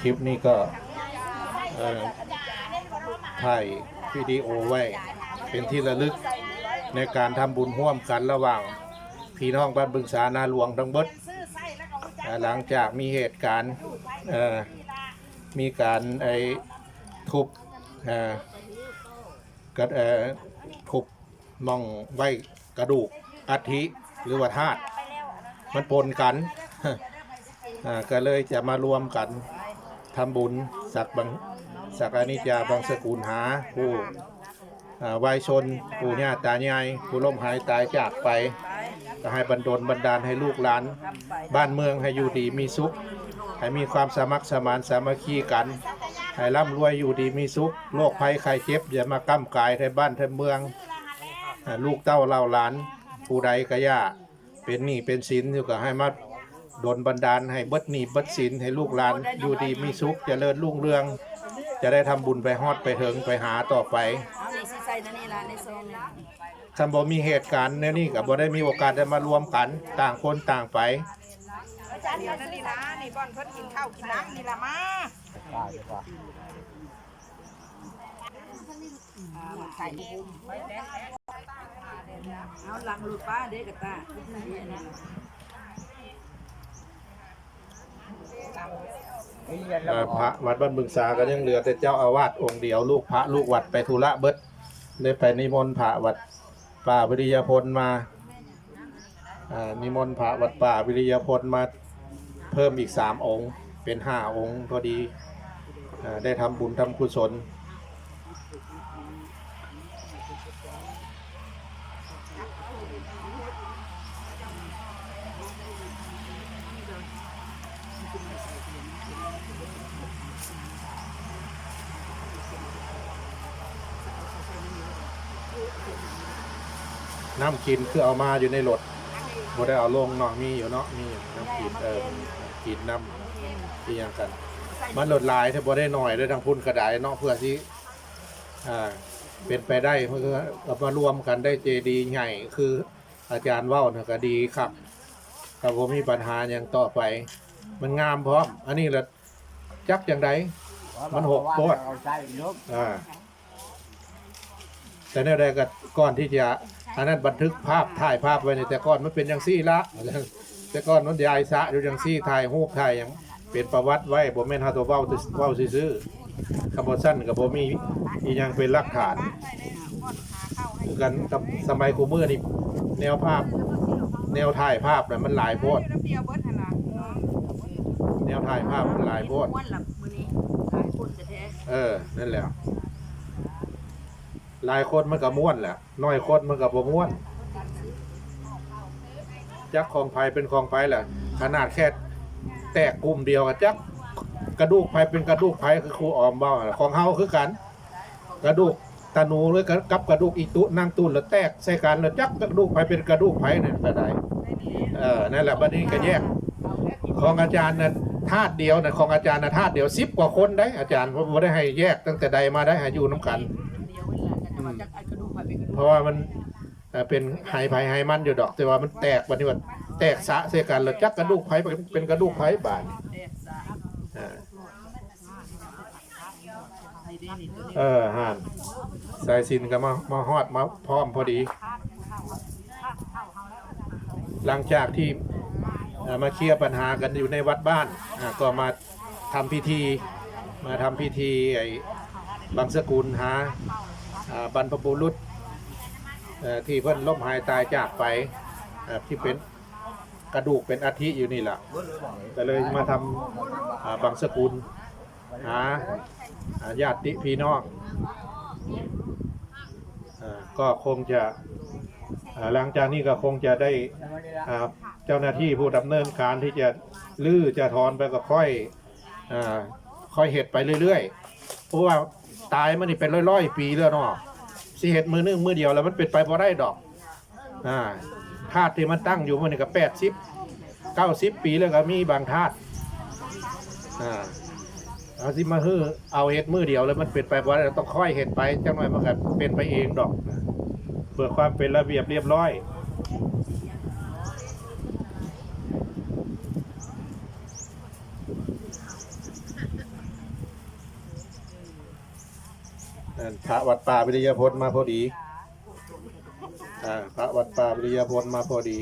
คลิปนี้ก็ถ่ายวิดีโอไว้ เป็นที่ระลึกในการทำบุญร่วมกันระหว่าง พี่น้องบ้านบึงสานาหลวงทั้งเบิดหลังจากมีเหตุการณ์มีการไอ้ทุบกระเอ่อทุบมองไว้กระดูกอัฐิหรือว่าธาตุมันปนกันก็เลยจะมารวมกัน ทำบุญสักบังสักอนิจจาบังสกุลหาผู้อ่ายชนผู้ญาติตายายผู้ล่มหายตายจากไปก็ให้บันดลบันดาลให้ลูกหลาน บ้านเมืองให้อยู่ดีมีสุข ให้มีความสามัครสมานสามัคคีกัน ให้ร่ำรวยอยู่ดีมีสุขโรคภัยไข้เจ็บอย่ามาก้ำกายในบ้านในเมือง ลูกเต้าเล่าหลาน ผู้ใดก็ย่าเป็นหนี้เป็นสินอยู่ก็ให้มา ดลบันดาลให้เบิดหนีเบิดสินให้ลูกหลานอยู่ดีมีสุขจเจริญรุ่งเรือง จะได้ทำบุญไปฮอดไปเถิงไปหาต่อไปเอานี่สิใส่นั่นนี่ล่ะในซองนี่คำบ่มีเหตุการณ์เนี่ยนี่กับบ่ได้มีโอกาสได้มารวมกันต่างคนต่างไป อาจารย์เดี๋ยวนั่นนี่นะนี่บ่อนเพิ่นกินข้าวกินน้ำนี่ละมาใส่เอาหลังลูกป้าเด็กกะตานี่นะ เอ่อพระวัดบ้านบึงสาก็ยังเหลือแต่เจ้าอาวาสองค์เดียวลูกพระลูกวัดไปธุระเบิดเลยไปนิมนต์พระวัดป่าวิริยพลมาอ่านิมนต์พระวัดป่าวิริยพลมาเพิ่มอีกสามองค์เป็นห้าองค์พอดีอ่าได้ทำบุญทำกุศล น้ำกินคือเอามาอยู่ในรถบ่ได้เอาลงเนาะมีอยู่เนาะมีอยู่น้ำกินเออกินน้ำที่ยังกัน มันลดลายถ้าบ่ได้หน่อยได้ทางพุ่นกระดายเนาะเพื่อที่อ่าเป็นไปได้เพื่อเอามารวมกันได้เจดีย์ใหญ่คืออาจารย์เว้านะก็ดีครับถ้าผมมีปัญหาอย่างต่อไป มันงามพร้อม อันนี้ละจักอย่างใดมันหกโพดอ่าแต่แนวใดก็ก่อนที่จะ อันนั้นบันทึกภาพถ่ายภาพไว้ในแต่ก่อนมันเป็นอย่างซี่ละ แต่ก่อนมันยายสะอยู่อย่างซี่ถ่ายรูปถ่ายอย่างเป็นประวัติไว้บ่แม่นเฮาตัวเว้าเว้าซื่อๆคำบ่สั้นก็บ่มีอีหยังเป็นหลักฐานคือกันกับสมัยกูมือนี่แนวภาพ แนวถ่ายภาพน่ะมันหลายโพดน้ำเดียวเบิดหั่นล่ะแนวถ่ายภาพมันหลายโพดม้วนหลับมื้อนี้หลายคนแท้เออนั่นแหละ หลายคนมันก็ม่วนแหละน้อยคนมันก็บ่ม่วนจักของไผเป็นของไผแหละขนาดแค่แตกกลุ่มเดียวกับจักกระดูกไผเป็นกระดูกไผคือครูออมเบ้าของเฮาคือกัน กระดูกตาหนูหรือกับกระดูกอีตุนั่งตุนแล้วแตกใส่กันแล้วจักกระดูกไผเป็นกระดูกไผเนี่ยก็ได้เออนั่นแหละบัดนี้ก็แยกของอาจารย์น่ะธาตุเดียวน่ะของอาจารย์น่ะธาตุเดียวสิบกว่าคนได้อาจารย์เพราะบ่ได้ให้แยกตั้งแต่ใดมาได้ให้อยู่น้กัน วเวลาจะมาจักไอ้กระดูกไปเป็นกระดูกเพราะว่ามันเอ่อเป็นไฮไผไฮมันอยู่ดอก แต่ว่ามันแตกวันนี้ว่าแตกสะเสียกันแล้วจักกระดูกไผเป็นเป็นกระดูกไผบาดนี่แดกสาอ่านี่ดินี่ตัวนี้เออห่านสายสินก็มามาฮอดมาพร้อมพอดี หลังจากที่เอ่อมาเคลียร์ปัญหากันอยู่ในวัดบ้านอ่าก็มาทำพิธี มาทำพิธีไอ้บางสกุลหาอ่า บรรพบุรุษที่เพิ่นล้มหายตายจากไปที่เป็นกระดูกเป็นอาทิอยู่นี่แหละก็เลยมาทำบางสกุลหาญาติพี่น้องก็คงจะหลังจากนี้ก็คงจะได้เจ้าหน้าที่ผู้ดำเนินการที่จะลื้อจะถอนไปก็ค่อยอค่อยเห็ดไปเรื่อยๆ เพราะว่า ตายมันนี่เป็นร้อยๆปีแล้วเนาะสิเห็ดมือนึงมือเดียวแล้วมันเป็นไปพอได้ดอกอ่าธาตุที่มันตั้งอยู่มันนี่ก็แปดสิบเก้าสิบปีแล้วก็มีบางธาตุอ่าเอาสิมาฮื้อเอาเห็ดมือเดียวแล้วมันเป็นไปพอได้เราต้องค่อยเห็ดไปจังหน่อยมันก็เป็นไปเองดอกเพื่อความเป็นระเบียบเรียบร้อย พระวัดป่าวิริยพจน์มาพอดีอ่าพระวัดป่าวิริยพจน์มาพอดี